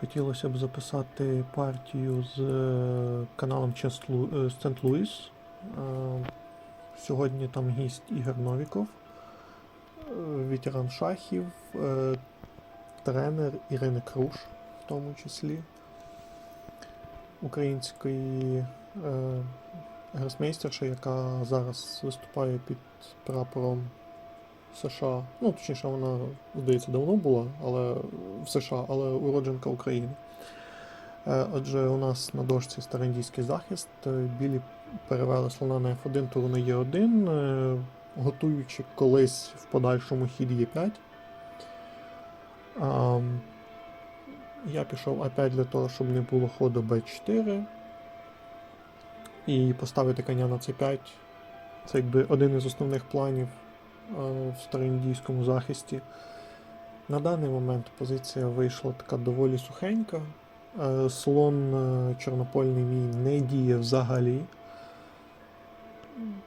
Хотілося б записати партію з е, каналом Сент Луіс. Е, Сьогодні там гість Ігор Новіков, е, ветеран шахів, тренер Ірини Круш, в тому числі української гросмейстерша, яка зараз виступає під прапором США. Ну, точніше, вона, здається, давно була, але в США, але уродженка України. Е, Отже, у нас на дошці староіндійський захист. е, Білі перевели слона на F1, туру на Е1, е, готуючи колись в подальшому хід Е5. Я пішов опять для того, щоб не було ходу Б4. І поставити коня на С5. Це якби один із основних планів в староіндійському захисті. На даний момент позиція вийшла така доволі сухенька. Е, Слон е, чорнопольний мій не діє взагалі.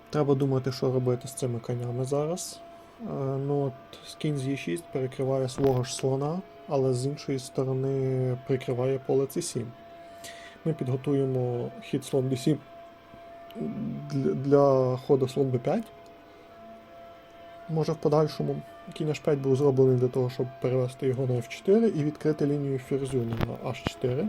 Треба думати, що робити з цими конями зараз. Е, Ну от кінь з Е6 перекриває свого ж слона, але з іншої сторони прикриває поле С7. Ми підготуємо хід слон D7 для, для ходу слон B5. Може в подальшому кінь H5 був зроблений для того, щоб перевести його на F4 і відкрити лінію ферзю на H4.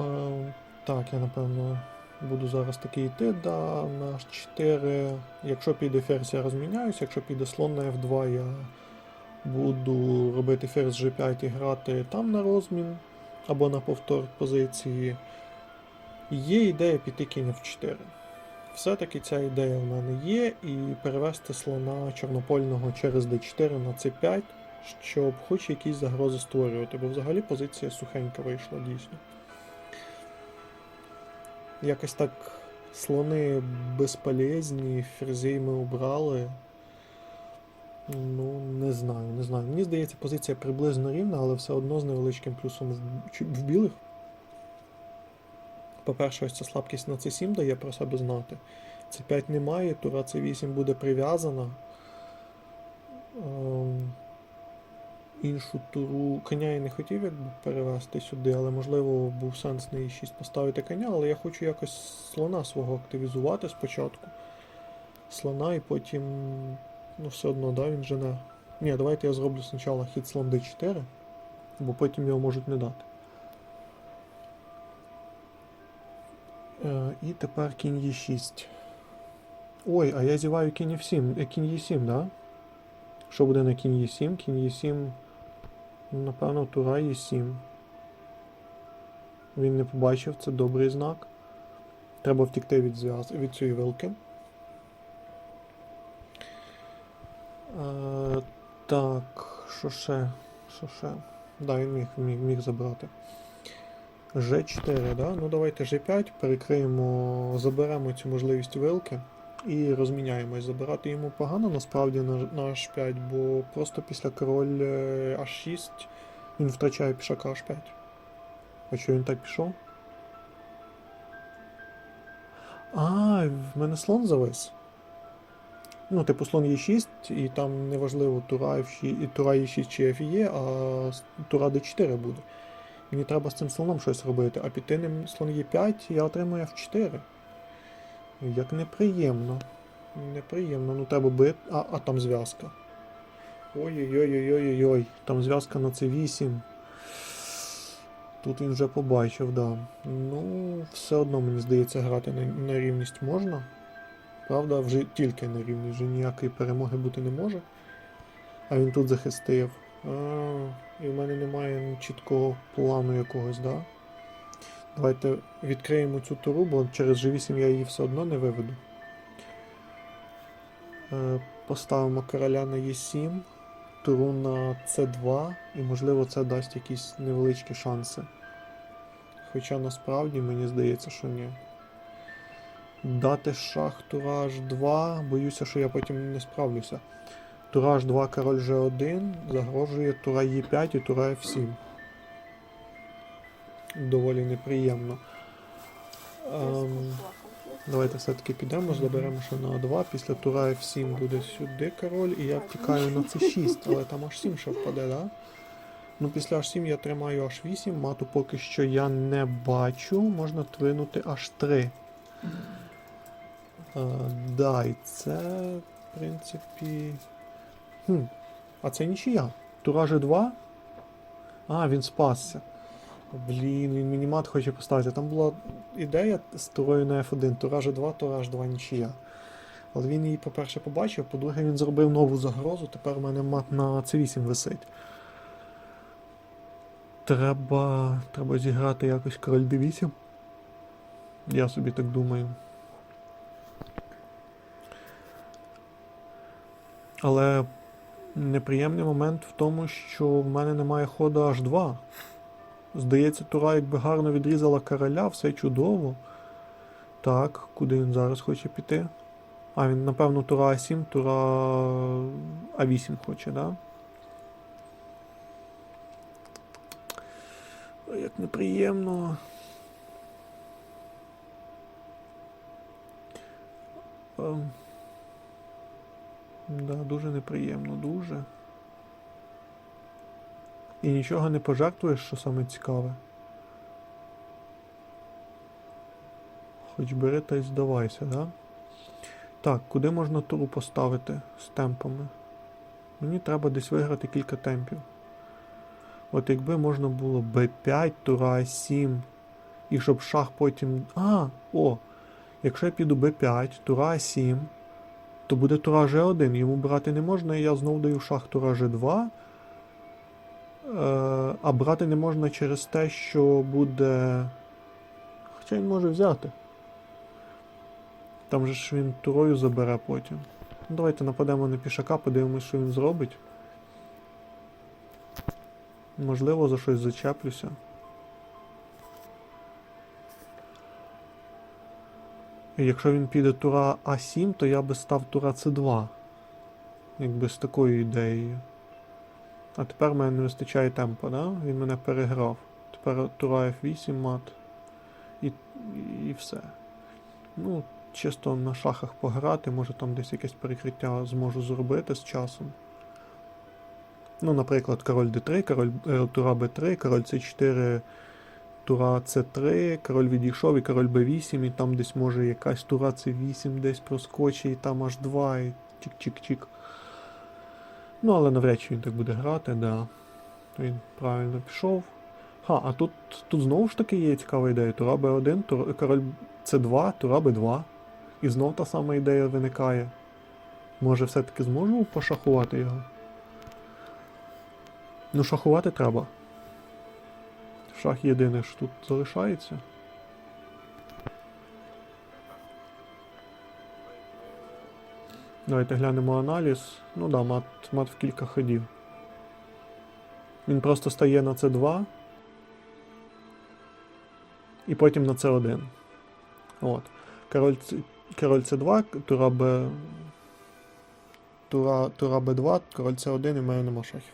Е, так, я напевно буду зараз таки йти да, на H4. Якщо піде ферзь, я розміняюся, якщо піде слон на F2, я буду робити ферзь G5 і грати там на розмін або на повтор позиції. Є ідея піти кінь F4. Все-таки ця ідея в мене є, і перевести слона чорнопольного через d4 на c5, щоб хоч якісь загрози створювати, бо взагалі позиція сухенька вийшла дійсно. Якось так слони безполезні, ферзей ми обрали. Ну, не знаю, не знаю. Мені здається, позиція приблизно рівна, але все одно з невеличким плюсом в, в білих. По-перше, ось ця слабкість на C7 дає про себе знати. C5 немає, тура C8 буде прив'язана. Ем, іншу туру коня я не хотів якби перевести сюди, але можливо був сенс на E6 поставити коня, але я хочу якось слона свого активізувати спочатку. Слона і потім. Ну, все одно, да, він жене. Ні, давайте я зроблю спочатку хід слон D4, бо потім його можуть не дати. І тепер кінь Е6. Ой, а я зіваю кінь F7, е, кінь Е7, да? Що буде на кінь Е7? Кінь Е7. Напевно, тура Е7. Він не побачив, це добрий знак. Треба втікти від, зв'яз... від цієї вилки. Е, так, що ще? Що ще? Да, він міг, міг, міг забрати. G4, да? Ну давайте G5, перекриємо, заберемо цю можливість вилки і розміняємось. Забирати йому погано насправді на, на H5, бо просто після король е, H6 він втрачає пішака H5. А що він так пішов? А, в мене слон завис. Ну, типу слон Е6, і там неважливо тура F6, і тура Е6 чи F є, а тура D4 буде. Мені треба з цим слоном щось робити, а піти ним слон Е5, я отримую F4. Як неприємно. Неприємно, ну треба бити. А, а там зв'язка. Ой-ой-ой-ой-ой-ой. Там зв'язка на C8. Тут він вже побачив, да. Ну, все одно, мені здається, грати на, на рівність можна. Правда, вже тільки на рівні, вже ніякої перемоги бути не може. А він тут захистив. А, і в мене немає чіткого плану якогось, да? Давайте відкриємо цю туру, бо через G8 я її все одно не виведу. Е, Поставимо короля на E7, туру на C2, і можливо це дасть якісь невеличкі шанси. Хоча насправді мені здається, що ні. Дати шах тура H2, боюся, що я потім не справлюся. Тура H2, король G1 загрожує тура E5 і тура F7. Доволі неприємно. Ем, Давайте все-таки підемо, заберемо ще на А2. Після тура F7 буде сюди король, і я втікаю на C6, але там H7 ще впаде, да? Ну, після H7 я тримаю H8, мату поки що я не бачу. Можна твинути H3. А, да, і це, в принципі. Хм. А це нічия. Тура G2. А, він спасся. Блін, він мені мат хоче поставити. Там була ідея з турою на F1, тура G2, тура H2 нічия. Але він її, по-перше, побачив, по-друге, він зробив нову загрозу, тепер у мене мат на C8 висить. Треба. Треба зіграти якось король D8. Я собі так думаю. Але неприємний момент в тому, що в мене немає ходу H2. Здається, Тура якби гарно відрізала короля, все чудово. Так, куди він зараз хоче піти? А, він, напевно, Тура А7, Тура А8 хоче, да? Як неприємно. Ем. Да, дуже неприємно, дуже. І нічого не пожертвуєш, що саме цікаве. Хоч бери та й здавайся, да? Так, куди можна туру поставити з темпами? Мені треба десь виграти кілька темпів. От якби можна було B5, тура 7 і щоб шах потім. А, о! Якщо я піду B5, тура 7 то буде тура G1, йому брати не можна, і я знову даю шах тура G2. Е, а брати не можна через те, що буде. Хоча він може взяти. Там же ж він турою забере потім. Ну, давайте нападемо на пішака, подивимось, що він зробить. Можливо, за щось зачеплюся. Якщо він піде тура А7, то я би став тура С2. Якби з такою ідеєю. А тепер в мене не вистачає темпа, да? Він мене переграв. Тепер тура F8 мат. І, і все. Ну, чисто на шахах пограти, може там десь якесь перекриття зможу зробити з часом. Ну, наприклад, король D3, король е, тура B3, король C4, тура C3, король відійшов і король B8, і там десь може якась тура C8 десь проскочить, і там аж 2, і чик-чик-чик. Ну, але навряд чи він так буде грати, да. Він правильно пішов. Ха, а тут, тут знову ж таки є цікава ідея. Тура Б1, тур, король С2, тура Б2. І знов та сама ідея виникає. Може все-таки зможу пошахувати його? Ну, шахувати треба. Шах єдине що тут залишається. Давайте глянемо аналіз. Ну да, мат, мат в кілька ходів. Він просто стає на С2. І потім на С1. От. Король, король С2, тура Б. Тура, тура Б2, король С1 і в нема шахів.